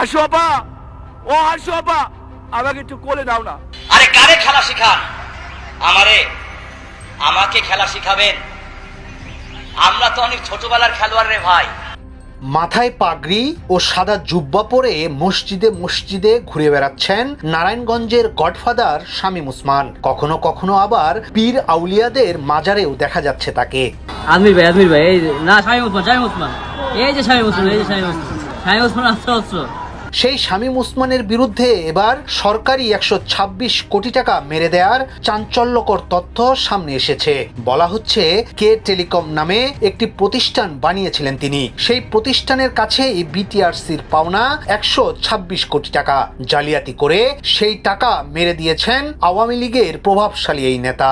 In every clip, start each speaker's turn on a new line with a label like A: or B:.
A: হাসু আপা ও হাসু আপা আমাকে একটু কোলে দাও না।
B: আরে কারে খেলা শিখান? আমারে আমাকে খেলা শিখাবেন? আমরা তো অনেক ছোটবেলার খেলোয়াড় রে ভাই।
C: মাথায় পাগড়ি ও সাদা জুব্বা পরে মসজিদে মসজিদে ঘুরে বেড়াচ্ছেন নারায়ণগঞ্জের গডফাদার শামীম উসমান কখনো কখনো আবার পীর আউলিয়াদের মাজারেও দেখা যাচ্ছে তাকে।
D: আজমির ভাই আজমির ভাই এই না শামীম ওসমান শামীম ওসমান। এই যে শামীম ওসমান এই যে শামীম ওসমান। শামীম ওসমান অস্ত্র অস্ত্র
C: সেই শামীম উসমানের বিরুদ্ধে এবার সরকারি একশো ছাব্বিশ কোটি টাকা মেরে দেওয়ার চাঞ্চল্যকর তথ্য সামনে এসেছে। বলা হচ্ছে, কে টেলিকম নামে একটি প্রতিষ্ঠান বানিয়েছিলেন তিনি। সেই প্রতিষ্ঠানের কাছেই বিটিআরসির পাওনা একশো কোটি টাকা। জালিয়াতি করে সেই টাকা মেরে দিয়েছেন আওয়ামী লীগের প্রভাবশালী এই নেতা।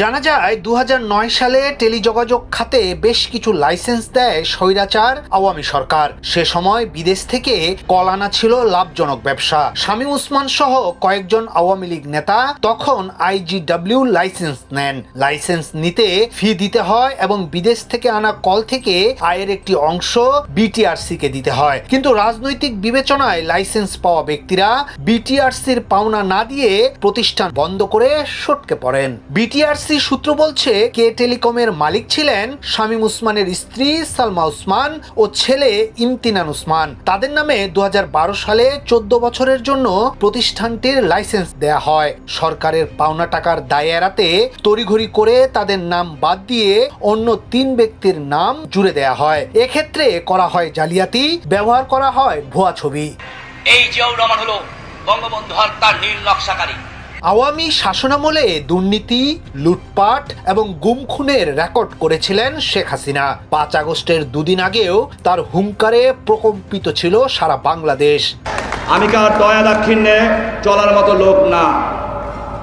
C: জানা যায় দু হাজার নয় সালে টেলিযোগাযোগ খাতে বেশ কিছু লাইসেন্স দেয় স্বৈরাচার আওয়ামী সরকার। সে সময় বিদেশ থেকে কল আনা ছিল লাভজনক ব্যবসা। শামীম উসমান সহ কয়েকজন আওয়ামী লীগ নেতা তখন আইজিডব্লিউ লাইসেন্স নেন। লাইসেন্স নিতে ফি দিতে হয় এবং বিদেশ থেকে আনা কল থেকে আয়ের একটি অংশ বিটিআরসি কে দিতে হয়। কিন্তু রাজনৈতিক বিবেচনায় লাইসেন্স পাওয়া ব্যক্তিরা বিটিআরসির পাওনা না দিয়ে প্রতিষ্ঠান বন্ধ করে সটকে পড়েন। বিটিআরসি সূত্র বলছে, কে টেলিকমের মালিক ছিলেন শামীম উসমানের স্ত্রী সালমা উসমান ও ছেলে ইমতিনান উসমান। তাদের নামে দু সালে চোদ্দ বছরের জন্য প্রতিষ্ঠানটির লাইসেন্স দেয়া হয়। সরকারের পাওনা টাকার দায় এড়াতে তড়িঘড়ি করে তাদের নাম বাদ দিয়ে অন্য তিন ব্যক্তির নাম জুড়ে দেয়া হয়। এক্ষেত্রে করা হয় জালিয়াতি, ব্যবহার করা হয় ভুয়া ছবি।
B: এই জিয়াউর রহমান হলো বঙ্গবন্ধু হত্যার নীল নকশাকারী।
C: আওয়ামী শাসনামলে দুর্নীতি, লুটপাট এবং গুম খুনের রেকর্ড করেছিলেন শেখ হাসিনা। পাঁচ আগস্টের দুদিন আগেও তার হুঙ্কারে প্রকম্পিত ছিল সারা বাংলাদেশ।
E: আমি কার দয়া দাক্ষিণ্যে চলার মতো লোক না।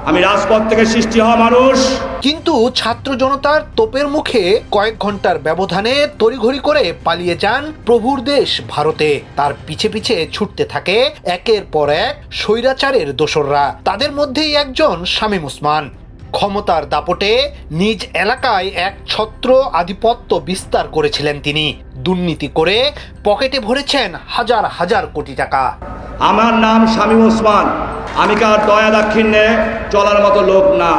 E: আমি রাজপথ থেকে সৃষ্টি হওয়া মানুষ।
C: কিন্তু ছাত্র জনতার তোপের মুখে কয়েক ঘণ্টার ব্যবধানে তড়িঘড়ি করে পালিয়ে যান প্রভুর দেশ ভারতে। তার পিছে পিছে ছুটতে থাকে একের পর এক স্বৈরাচারের দোসররা। তাদের মধ্যেই একজন শামীম উসমান। ক্ষমতার দাপটে নিজ এলাকায় এক ছত্র আধিপত্য বিস্তার করেছিলেন তিনি। দুর্নীতি করে পকেটে ভরেছেন হাজার হাজার কোটি টাকা।
E: আমার নাম শামীম ওসমান আমি কার দয়া দাক্ষিণ্যে চলার মতো লোক না।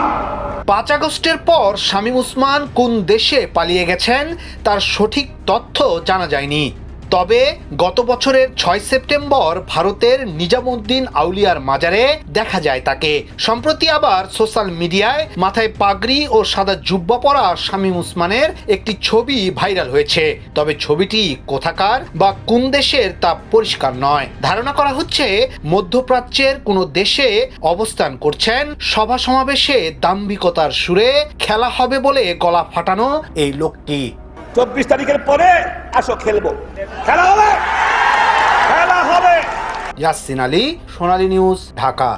C: পাঁচ আগস্টের পর শামীম উসমান কোন দেশে পালিয়ে গেছেন, তার সঠিক তথ্য জানা যায়নি। তবে গত বছরের ছয় সেপ্টেম্বর ভারতের নিজামুদ্দিন আউলিয়ার মাজারে দেখা যায় তাকে। সম্প্রতি আবার সোশ্যাল মিডিয়ায় মাথায় পাগড়ি ও সাদা জুব্বা পরা শামীম উসমানের একটি ছবি ভাইরাল হয়েছে। তবে ছবিটি কোথাকার বা কোন দেশের তা পরিষ্কার নয়। ধারণা করা হচ্ছে, মধ্যপ্রাচ্যের কোনো দেশে অবস্থান করছেন, সভা সমাবেশে দাম্ভিকতার সুরে খেলা হবে বলে গলা ফাটানো এই লোকটি।
E: চব্বিশ তারিখের পরে আসো খেলব। খেলা হবে? খেলা হবে।
C: ইয়াসিন আলী সোনালী নিউজ ঢাকা।